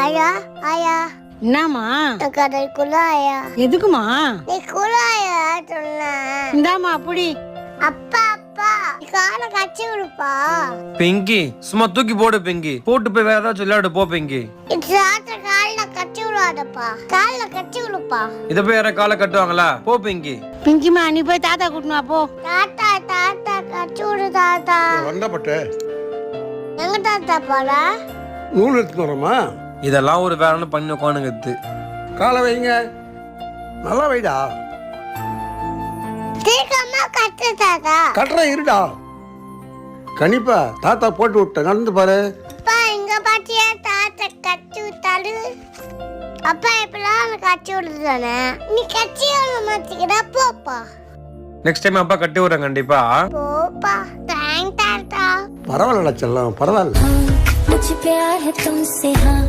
ஆயா ஆயா. என்னம்மா அதை குழாயா? எதுக்குமா? நீ குழாயா சொன்ன. இந்தாம்மா அப்படி. அப்பா அப்பா காலை கச்சி விடுப்பா பிங்கி சும்மா தூக்கி போடு பிங்கி. போட்டு போய் வேற ஏதாச்சும் விளையாடு போ பிங்கி. இது ராத்திரி காலில் கச்சி விடாதப்பா காலில் கச்சி விடுப்பா இதை போய் காலை கட்டுவாங்களா? போ பிங்கி. பிங்கிமா நீ போய் தாத்தா கூட்டினா போ. தாத்தா தாத்தா கச்சி விடு தாத்தா. வந்தப்பட்டு எங்க தாத்தா போல நூல் வரோமா இதெல்லாம் ஒரு வேலைன்னு பண்ணி உட்காந்துங்கிறது காலை வைங்க நல்லா வைடா சீக்கிரமா கட்டு தாத்தா கட்டுற இருடா கண்டிப்பா தாத்தா போட்டு விட்டேன் நடந்து பாரு அப்பா இங்க பாத்தியா தாத்தா கச்சி விட்டாரு அப்பா இப்பெல்லாம் எனக்கு கச்சி விடுதானே நீ கச்சி விட மாட்டேங்கிறா போப்பா நெக்ஸ்ட் டைம் அப்பா கட்டி விடுறேன் கண்டிப்பா போப்பா தேங்க் தாத்தா பரவாயில்லடா செல்லம் பரவாயில்ல मुझे प्यार है तुमसे हाँ